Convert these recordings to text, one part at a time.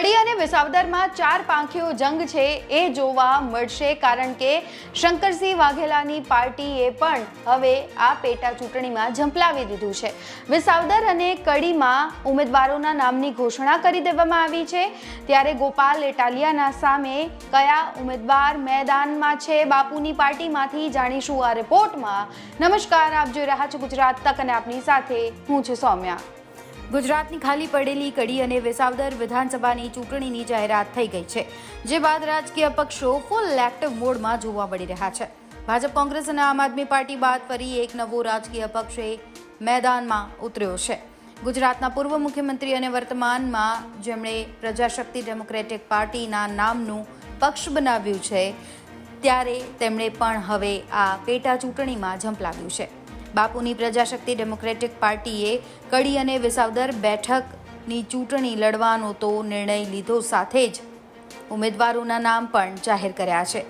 કડી અને વિસાવદરમાં ચાર પાંખીઓ જંગ છે, એ જોવા મળશે કારણ કે શંકરસિંહ વાઘેલાની પાર્ટીએ પણ હવે આ પેટા ચૂંટણીમાં ઝંપલાવી દીધું છે. વિસાવદર અને કડીમાં ઉમેદવારોના નામની ઘોષણા કરી દેવામાં આવી છે. ત્યારે ગોપાલ એટાલિયાના સામે કયા ઉમેદવાર મેદાનમાં છે બાપુની પાર્ટીમાંથી જાણીશું આ રિપોર્ટમાં. નમસ્કાર, આપ જોઈ રહ્યા છો ગુજરાત તક અને આપની સાથે હું છું સૌમ્યા. ગુજરાતની ખાલી પડેલી કડી અને વિસાવદર વિધાનસભાની ચૂંટણીની જાહેરાત થઈ ગઈ છે, જે બાદ રાજકીય પક્ષો ફૂલ એક્ટિવ મોડમાં જોવા મળી રહ્યા છે. ભાજપ, કોંગ્રેસ અને આમ આદમી પાર્ટી બાદ ફરી એક નવો રાજકીય પક્ષે મેદાનમાં ઉતર્યો છે. ગુજરાતના પૂર્વ મુખ્યમંત્રી અને વર્તમાનમાં જેમણે પ્રજાશક્તિ ડેમોક્રેટિક પાર્ટીના નામનું પક્ષ બનાવ્યું છે, ત્યારે તેમણે પણ હવે આ પેટા ચૂંટણીમાં ઝંપલાવ્યું છે. બાપુની પ્રજાશક્તિ ડેમોક્રેટિક પાર્ટીએ કડી અને વિસાવદર બેઠકની ચૂંટણી લડવાનો તો નિર્ણય લીધો સાથે જ ઉમેદવારોના નામ પણ જાહેર કર્યા છે.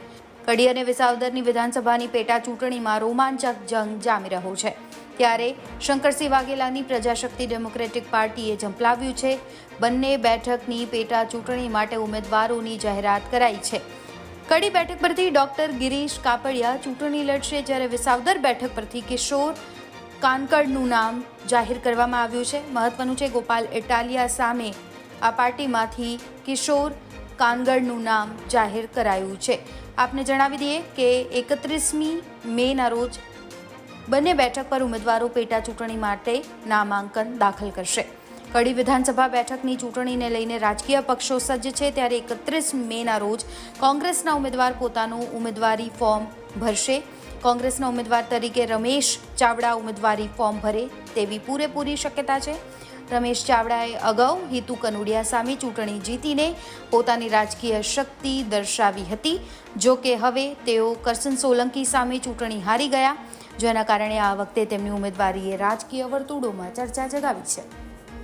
કડી અને વિસાવદરની વિધાનસભાની પેટા ચૂંટણીમાં રોમાંચક જંગ જામી રહ્યો છે. ત્યારે શંકરસિંહ વાઘેલાની પ્રજાશક્તિ ડેમોક્રેટિક પાર્ટીએ ઝંપલાવ્યું છે. બંને બેઠકની પેટા ચૂંટણી માટે ઉમેદવારોની જાહેરાત કરાઈ છે. કડી બેઠક પરથી ડોક્ટર ગિરીશ કાપડિયા ચૂંટણી લડશે જ્યારે વિસાવદર બેઠક પરથી કિશોર કાનકડનું નામ જાહેર કરવામાં આવ્યું છે. મહત્વનું છે ગોપાલ ઇટાલિયા સામે આ પાર્ટીમાંથી કિશોર કાનગડનું નામ જાહેર કરાયું છે. આપને જણાવી દઈએ કે એકત્રીસમી મેના રોજ બંને બેઠક પર ઉમેદવારો પેટા ચૂંટણી માટે નામાંકન દાખલ કરશે. કડી વિધાનસભા બેઠકની ચૂંટણીને લઈને રાજકીય પક્ષો સજ્જ છે ત્યારે એકત્રીસ મેના રોજ કોંગ્રેસના ઉમેદવાર પોતાનું ઉમેદવારી ફોર્મ ભરશે. કોંગ્રેસના ઉમેદવાર તરીકે રમેશ ચાવડા ઉમેદવારી ફોર્મ ભરે તેવી પૂરેપૂરી શક્યતા છે. રમેશ ચાવડાએ અગાઉ હિતુ કનુડિયા સામે ચૂંટણી જીતીને પોતાની રાજકીય શક્તિ દર્શાવી હતી. જો કે હવે તેઓ કરસન સોલંકી સામે ચૂંટણી હારી ગયા. જેના કારણે આ વખતે તેમની ઉમેદવારીએ રાજકીય વર્તુળોમાં ચર્ચા જગાવી છે.